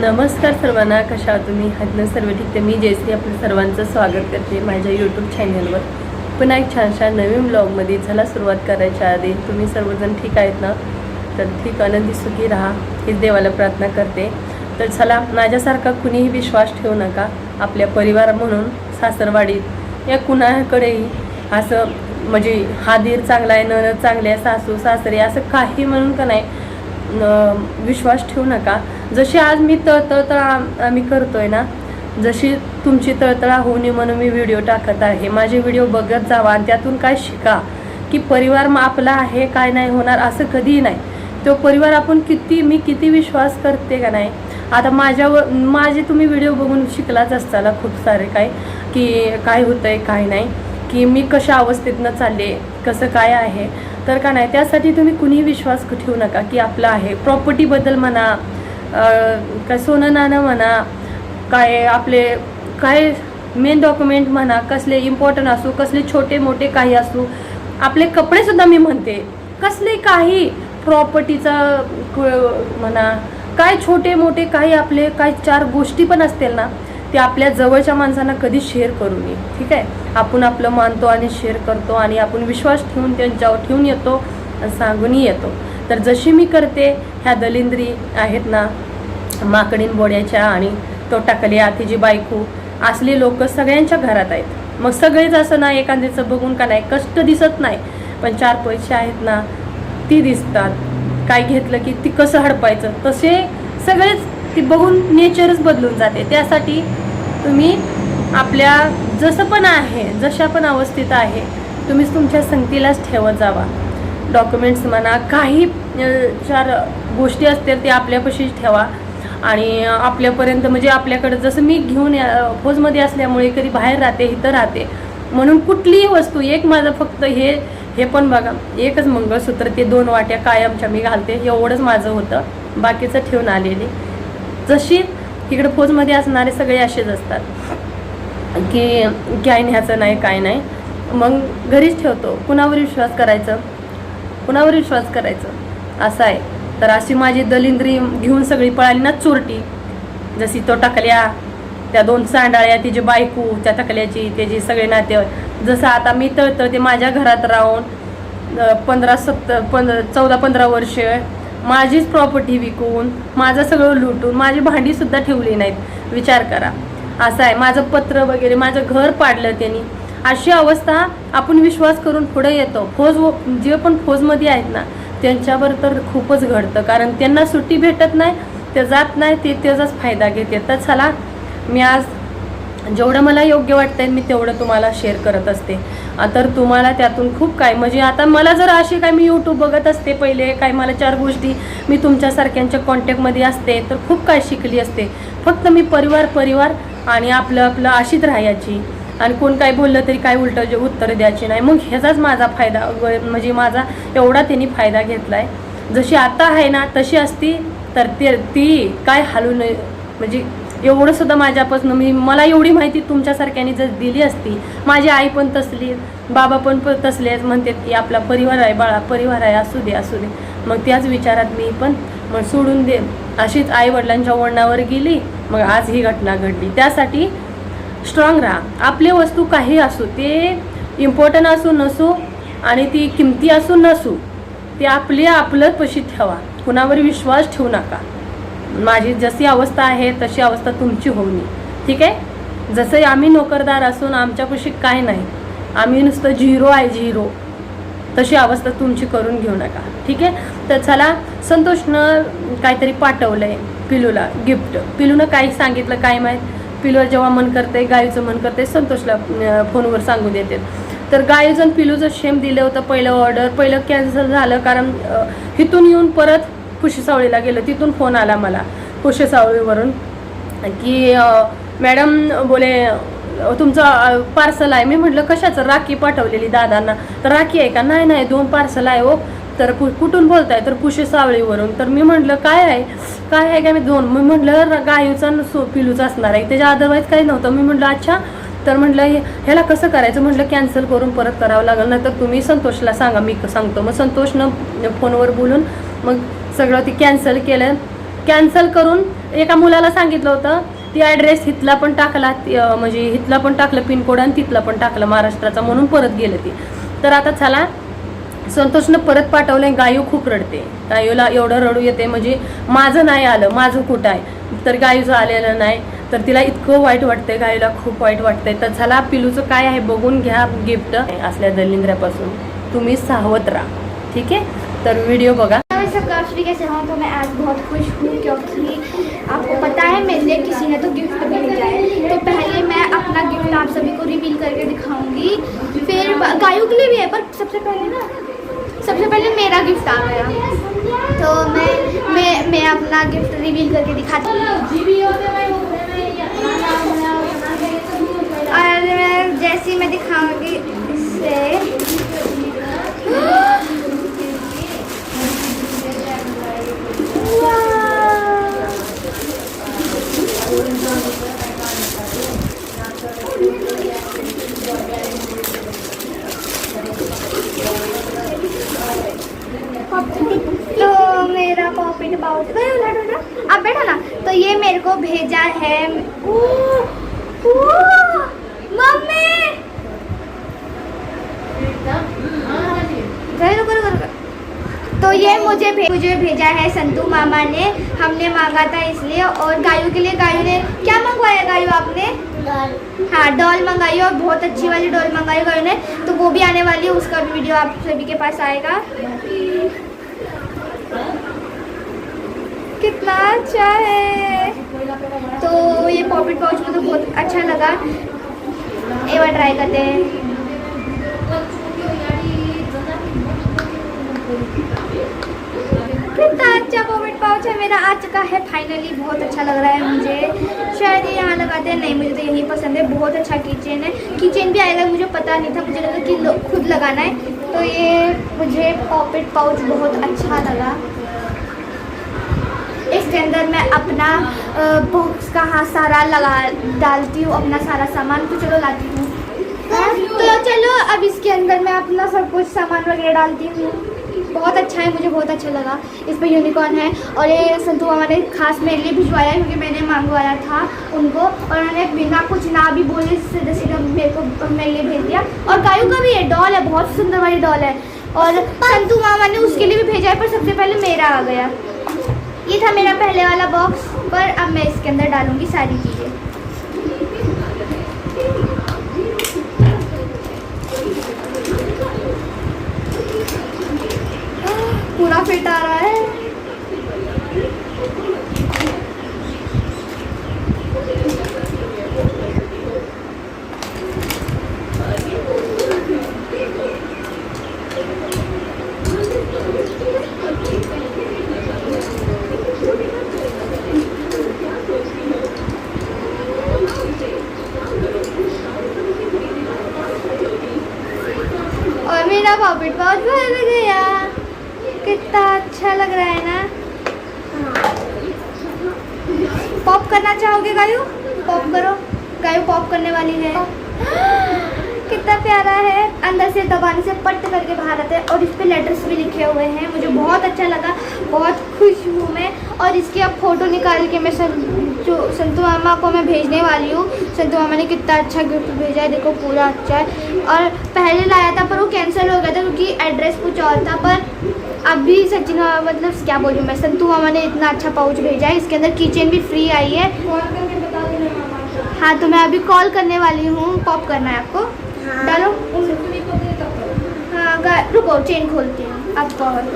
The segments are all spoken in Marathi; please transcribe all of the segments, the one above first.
नमस्कार सर्वांना कशा आहात तुम्ही? हातनं सर्व ठीक तर मी जयश्री आपलं सर्वांचं स्वागत करते माझ्या यूट्यूब चॅनलवर पुन्हा एक छानशा नवीन ब्लॉगमध्ये चला सुरुवात करायच्या आधी तुम्ही सर्वजण ठीक आहेत ना? तर ठीक आनंदी सुखी राहा हीच देवाला प्रार्थना करते. तर चला माझ्यासारखा कुणीही विश्वास ठेवू नका. आपल्या परिवार म्हणून सासरवाडीत या कुणाकडेही असं म्हणजे हा धीर चांगला आहे नणद चांगले आहे सासू सासरे असं काही म्हणून का नाही न- विश्वास ठेवू नका. जशी आज मी तळतळ आम्ही करतोय ना जशी तुमची तळतळा होऊ नये म्हणून मी व्हिडिओ टाकत आहे. माझे व्हिडिओ बघत जावा आणि त्यातून काय शिका. की परिवार मग आपला आहे काय नाही होणार असं कधीही नाही. तो परिवार आपण किती मी किती विश्वास करते का नाही? आता माझ्यावर माझे तुम्ही व्हिडिओ बघून शिकलाच असताना खूप सारे काय की काय होतंय काय नाही. की मी कशा अवस्थेतनं चालले कसं काय आहे. तर का नाही त्यासाठी तुम्ही कुणीही विश्वास ठेवू नका की आपलं आहे. प्रॉपर्टीबद्दल म्हणा काय सोनं नाणं म्हणा काय आपले काय मेन डॉक्युमेंट म्हणा कसले इम्पॉर्टंट असू कसले छोटे मोठे काही असू आपले कपडेसुद्धा मी म्हणते. कसले काही प्रॉपर्टीचा म्हणा काय छोटे मोठे काही आपले काय चार गोष्टी पण असतील ना ते आपल्या जवळच्या माणसांना कधी शेअर करू नये. ठीक आहे? आपण आपलं मानतो आणि शेअर करतो आणि आपण विश्वास ठेवून त्यांच्यावर ठेवून येतो आणि सांगूनही येतो. तर जशी मी करते ह्या दलिंद्री आहेत ना माकडीन बोड्याच्या आणि तोटाकल्या तिची बायको असले लोक सगळ्यांच्या घरात आहेत. मग सगळेच असं ना एखाद्याचं बघून का नाही कष्ट दिसत नाही. पण चार पैसे आहेत ना ती दिसतात. काय घेतलं की ती कसं हडपायचं? तसे सगळेच ती बघून नेचरच बदलून जाते. त्यासाठी तुम्ही आपल्या जसं पण आहे जशा पण अवस्थेत आहे तुम्हीच तुमच्या संगतीलाच ठेवत जावा. डॉक्युमेंट्स म्हणा काही चार गोष्टी असतील ते आपल्यापाशीच ठेवा. आणि आपल्यापर्यंत म्हणजे आपल्याकडं जसं मी घेऊन या- फौजमध्ये असल्यामुळे कधी बाहेर राहते इथं राहते. म्हणून कुठलीही वस्तू एक माझं फक्त हे हे पण बघा एकच मंगळसूत्र ते दोन वाट्या कायमच्या मी घालते एवढंच माझं होतं. बाकीचं ठेवून आलेली. जशी तिकडे फौजमध्ये असणारे सगळे असेच असतात. की काय न्यायचं नाही काय नाही. मग घरीच ठेवतो. कुणावर विश्वास करायचं? कुणावर विश्वास करायचा? असं आहे. तर अशी माझी दलिंद्री घेऊन सगळी पळाली ना चोरटी. जशी तो टाकल्या त्या दोन सांडाळ्या तिची बायको त्या टाकल्याची त्याची सगळे नाते जसं आता मी तळतळते माझ्या घरात राहून पंधरा सत्तर पंधरा चौदा पंधरा वर्ष माझीच प्रॉपर्टी विकून माझं सगळं लुटून माझी भांडीसुद्धा ठेवली नाहीत. विचार करा. असं आहे. माझं पत्र वगैरे माझं घर पाडलं त्यांनी. अशी अवस्था आपण विश्वास करून पुढे येतो. फौज जे पण फौजमध्ये आहेत ना त्यांच्यावर तर खूपच घडतं. कारण त्यांना सुट्टी भेटत नाही ते जात नाही ते त्याचाच फायदा घेते तर चला मी आज जेवढं मला योग्य वाटतंय मी तेवढं तुम्हाला शेअर करत असते. तर तुम्हाला त्यातून खूप काय म्हणजे आता मला जर अशी काय मी यूट्यूब बघत असते पहिले काय मला चार गोष्टी मी तुमच्यासारख्यांच्या कॉन्टॅक्टमध्ये असते तर खूप काय शिकली असते. फक्त मी परिवार परिवार आणि आपलं आपलं अशीच राहायची. आणि कोण काय बोललं तरी काय उलटं जे उत्तर द्यायची नाही. मग ह्याचाच माझा फायदा म्हणजे माझा एवढा त्यांनी फायदा घेतला आहे जशी आता आहे ना तशी असती तर ते ती काय हालू नये. म्हणजे एवढं सुद्धा माझ्यापासून मी मला एवढी माहिती तुमच्यासारख्याने जर दिली असती माझी आई पण तसली बाबा पण तसले म्हणतात की आपला परिवार आहे बाळा परिवार आहे असू दे असू दे. मग त्याच विचारात मी पण मग सोडून दे. अशीच आई वडिलांच्या वळणावर गेली मग आज ही घटना घडली. त्यासाठी स्ट्रॉंग राहा. आपले वस्तू काही असू ते इम्पॉर्टंट असू नसू आणि ती किमती असू नसू ते आपले आपलं पशी ठेवा. कुणावर विश्वास ठेवू नका. माझी जशी अवस्था आहे तशी अवस्था तुमची होऊ नये. ठीक आहे? जसं आम्ही नोकरदार असून आमच्यापाशी काय नाही आम्ही नुसतं झिरो आहे झिरो. तशी अवस्था तुमची करून घेऊ नका. ठीक आहे? तर चला संतोषनं काहीतरी पाठवलं आहे पिलूला गिफ्ट. पिलूनं काही सांगितलं काय माहीत? पिलूवर जेव्हा मन करते गायीचं मन करते संतोषला फोनवर सांगून देते. तर गायीचं पिलूचं शेम दिलं होतं पहिलं ऑर्डर पहिलं कॅन्सल झालं कारण इथून येऊन परत कुशीसावळीला गेलं. तिथून फोन आला मला कुशीसावळीवरून की मॅडम बोले तुमचं पार्सल आहे. मी म्हटलं कशाचं? राखी पाठवलेली दादांना. तर राखी आहे का? नाही नाही दोन पार्सल आहे हो. तर कु कुठून बोलताय? तर पुशे सावळीवरून. तर मी म्हटलं काय आहे? काय आहे का मी दोन मी म्हटलं गायूचा न सो पिलूचा असणार आहे. त्याच्या अदरवाईज काही नव्हतं. मी म्हटलं अच्छा. तर म्हटलं हे ह्याला कसं करायचं? म्हटलं कॅन्सल करून परत करावं लागेल ना तर तुम्ही संतोषला सांगा मी सांगतो. मग संतोषनं फोनवर बोलून मग सगळं ती कॅन्सल केलं. कॅन्सल करून एका मुलाला सांगितलं होतं ती ॲड्रेस हिथला पण टाकला म्हणजे हिथला पण टाकलं पिनकोड आणि तिथला पण टाकलं महाराष्ट्राचा. म्हणून परत गेलं ती. तर आता चला संतोषनं परत पाठवलंय गायू खूप रडते. गायूला एवढं रडू येते म्हणजे माझं नाही आलं माझं कुठं आहे? तर गायूचं आलेलं नाही. तर तिला इतकं वाईट वाटतंय गायूला खूप वाईट वाटतंय. तर चला पिलूचं काय आहे? बघून घ्या गिफ्ट असल्या दलिंद्र्यापासून तुम्ही सावध राहा. ठीक आहे? तर व्हिडिओ बघा. मैं कैसे हूँ? तो मैं आज बहुत खुश हूँ क्योंकि आपको पता है मेरे लिए किसी ने तो गिफ्ट भी भेजा है। तो पहले मैं अपना गिफ्ट आप सभी को रिवील करके दिखाऊंगी। फिर ब- गायों के लिए भी है पर सबसे पहले ना सबसे पहले मेरा गिफ्ट आ गया। तो मैं मैं मैं अपना गिफ्ट रिवील करके दिखाती हूँ। और जैसे मैं दिखाऊँगी इससे तो मेरा पॉकेट पाउच आप बैठो ना तो ये मेरे को भेजा है। ओ, ओ, मम्मी! रुको, रुको, रुको, रुको। तो ये मुझे भे, मुझे भेजा है संतू मामा ने। हमने मांगा था इसलिए और गायू के लिए गायू ने क्या मंगवाया गायू आपने? हाँ डॉल मंगाई और बहुत अच्छी वाली डॉल मंगाई गायू ने। तो वो भी आने वाली है उसका भी वीडियो आप सभी के पास आएगा। कितना अच्छा है। तो ये पॉकेट पाउच मुझे बहुत अच्छा लगा। एक बार ट्राई करते हैं। कितना अच्छा पॉकेट पाउच है। मेरा आ चुका है फाइनली बहुत अच्छा लग रहा है मुझे। शायद ये यहाँ लगाते हैं। नहीं, मुझे तो यही पसंद है। बहुत अच्छा किचन है। किचन भी आएगा, मुझे पता नहीं था। मुझे लगा कि खुद लगाना है। तो ये मुझे पॉकेट पाउच बहुत अच्छा लगा। इसके अंदर मैं अपना बॉक्स का हाँ सारा लगा डालती हूँ अपना सारा सामान। तो चलो लाती हूँ। हाँ, तो चलो अब इसके अंदर मैं अपना सब कुछ सामान वगैरह डालती हूँ। बहुत अच्छा है मुझे बहुत अच्छा लगा। इस पर यूनिकॉर्न है। और ये संतू मामा ने खास मेरे लिए भिजवाया क्योंकि मैंने मंगवाया था उनको। और उन्होंने बिना कुछ ना भी बोले सीधे सीधे मेरे को मेरे लिए भेज दिया। और गायू का भी है डॉल है बहुत सुंदर वाली डॉल है। और संतू मामा ने उसके लिए भी भेजा है पर सबसे पहले मेरा आ गया। ये था मेरा पहले वाला बॉक्स पर अब मैं इसके अंदर डालूँगी सारी चीज़ें। पूरा फिट आ रहा है और मेरा पॉकेट पाउच भर गया कितना अच्छा लग रहा है ना? पॉप करना चाहोगे गायू? पॉप करो। गायू पॉप करने वाली है। कितना प्यारा है। अंदर से दबाने से पट करके बाहर आता है और इस पे लेटर्स भी लिखे हुए हैं। मुझे बहुत अच्छा लगा। बहुत खुश हूँ मैं। और इसकी अब फ़ोटो निकाल के मैं सं, जो संतू मामा को मैं भेजने वाली हूँ। संतू मामा ने कितना अच्छा गिफ्ट भेजा है देखो पूरा अच्छा है। और पहले लाया था पर वो कैंसिल हो गया था क्योंकि एड्रेस कुछ और था पर अभी सचिन मामा मतलब क्या बोलूँ मैं संतू मामा ने इतना अच्छा पाउच भेजा है। इसके अंदर किचन भी फ्री आई है। हाँ तो मैं अभी कॉल करने वाली हूँ। पॉप करना है आपको। डालो। हाँ रुको चेन खोलती हूँ। अब कॉल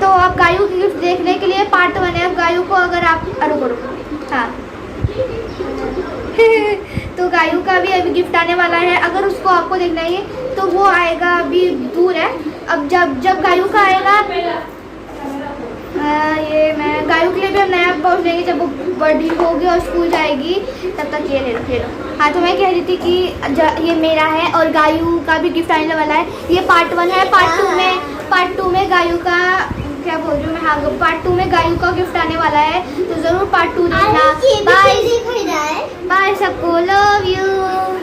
तो आप गायू की गिफ्ट देखने के लिए पार्ट वन है अब गायू को अगर आप अ, रुको रुको हाँ तो गायू का भी अभी गिफ्ट आने वाला है। अगर उसको आपको देखना है तो वो आएगा अभी दूर है। अब जब जब गायू का आएगा हाँ, ये मैं गायू के लिए भी हम नया पाउच लेंगे जब वो बड़ी होगी और स्कूल जाएगी तब तक ये ले लो ले लो। हाँ तो मैं कह रही थी कि ये मेरा है और गायू का भी गिफ्ट आने वाला है। ये पार्ट वन है। पार्ट टू में पार्ट टू में गायू का क्या बोल रही हूँ मैं? हाँ पार्ट टू में गायू का गिफ्ट आने वाला है तो ज़रूर पार्ट टू देखना। बाय बाय सबको. Love you